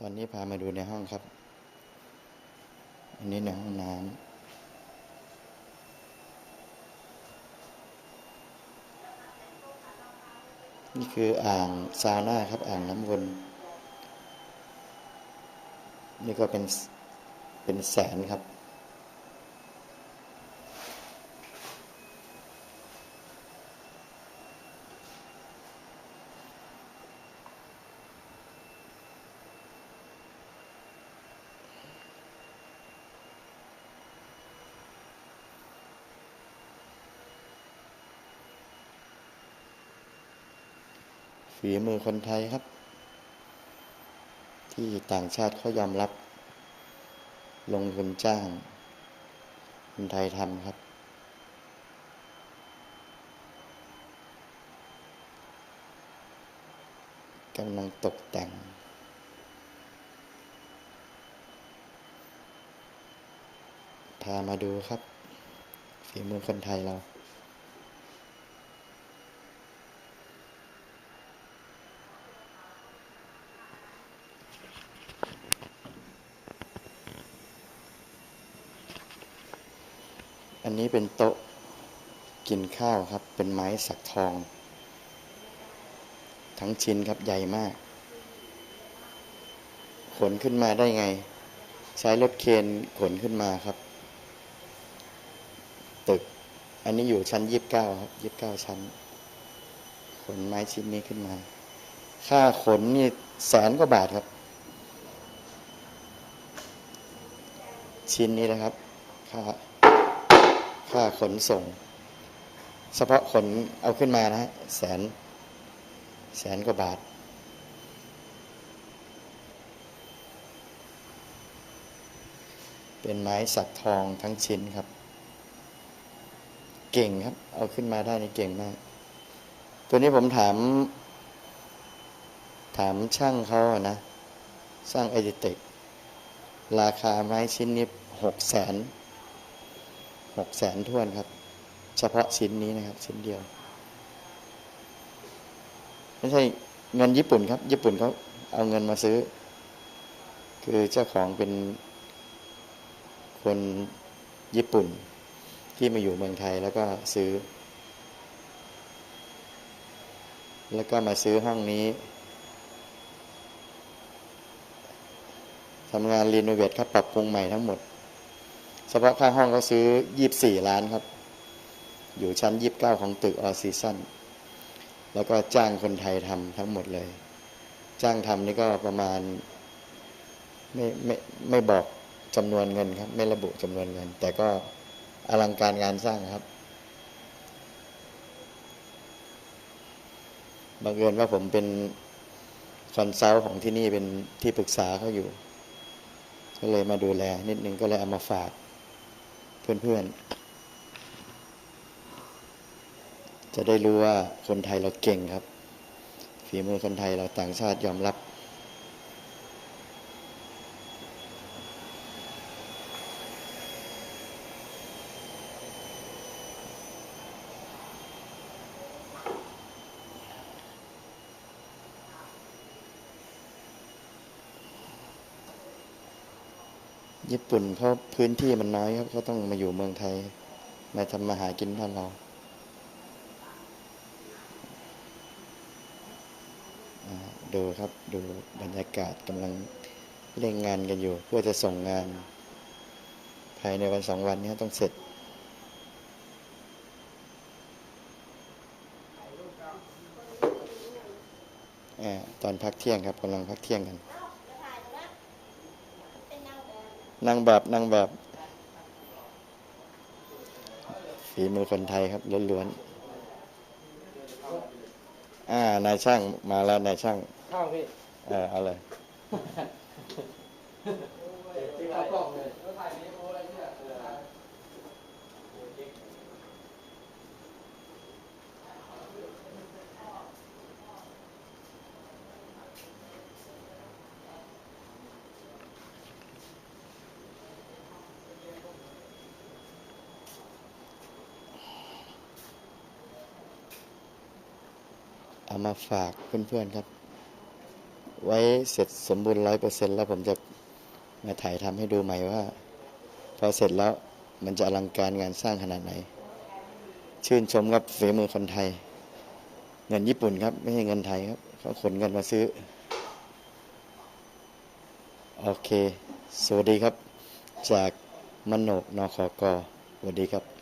ตอนนี้พามาดูในห้องครับ อันนี้ในห้องน้ำนี่คืออ่างซาวน่าครับ อ่างน้ำวน นี่ก็เป็นเป็นแสนครับ ฝีมือคนไทยครับ ที่ต่างชาติเขายอมรับ ลงทุนจ้าง คนไทยทำครับ กำลังตกแต่งพามาดูครับฝีมือคนไทยเรา อันนี้เป็นโต๊ะกินข้าวครับ เป็นไม้สักทอง ทั้งชิ้นครับใหญ่มาก ขนขึ้นมาได้ไง ใช้รถเคนขนขึ้นมาครับ ตึก อันนี้อยู่ชั้นยี่สิบเก้าครับยี่สิบเก้าชั้น ขนไม้ชิ้นนี้ขึ้นมา ค่าขนนี่แสนกว่าบาทครับ ชิ้นนี้นะครับค่า ค่าขนส่ง เฉพาะขนเอาขึ้นมานะฮะแสน แสนกว่าบาท เป็นไม้สักทองทั้งชิ้นครับ เก่งครับ เอาขึ้นมาได้นี่เก่งมาก ตัวนี้ผมถาม ถามช่างเขานะสร้างไอเดเต็กราคาไม้ชิ้นนี้หกแสน หกแสนทวนครับ เฉพาะชิ้นนี้นะครับ ชิ้นเดียว ไม่ใช่เงินญี่ปุ่นครับ ญี่ปุ่นเขาเอาเงินมาซื้อ คือเจ้าของเป็นคนญี่ปุ่นที่มาอยู่เมืองไทยแล้วก็ซื้อ แล้วก็มาซื้อห้องนี้ทำงานรีโนเวทครับปรับปรุงใหม่ทั้งหมด เฉพาะค่าห้องเขาซื้อยี่บสี่ล้านครับ อยู่ชั้นยี่บเก้าของตึกออซีซันแล้วก็จ้างคนไทยทำทั้งหมดเลย จ้างทำนี่ก็ประมาณ ไม่ไม่ไม่บอกจำนวนเงินครับ ไม่ระบุจำนวนเงิน แต่ก็อลังการงานสร้างครับบังเอิญว่าผมเป็นคอนซัลท์ของที่นี่เป็นที่ปรึกษาเขาอยู่ ก็เลยมาดูแลนิดนึงก็เลยเอามาฝาก เพื่อนๆ จะได้รู้ว่าคนไทยเราเก่งครับ ฝีมือคนไทยเราต่างชาติยอมรับ ญี่ปุ่นเขาพื้นที่มันน้อยครับเขาต้องมาอยู่เมืองไทย มาทำมาหากินบ้านเรา ดูครับดูบรรยากาศกำลังเร่งงานกันอยู่ เพื่อจะส่งงาน ภายในวันสองวันนี้ต้องเสร็จอตอนพักเที่ยงครับกำลังพักเที่ยงกัน นางแบบนางแบบฝีมือคนไทยครับล้วนๆอ่านายช่างมาแล้วนายช่างข้าวพี่เออเอาเลย ข้าวกล่องเลย เอามาฝากเพื่อนๆครับ ไว้เสร็จสมบูรณ์ร้อยเปอร์เซ็นแล้วผมจะมาถ่ายทำให้ดูใหม่ว่า พอเสร็จแล้วมันจะอลังการงานสร้างขนาดไหน ชื่นชมครับฝีมือคนไทย เงินญี่ปุ่นครับ ไม่ใช่เงินไทยครับเขาขนเงินมาซื้อ โอเค สวัสดีครับ จากมโนนคกสวัสดีครับ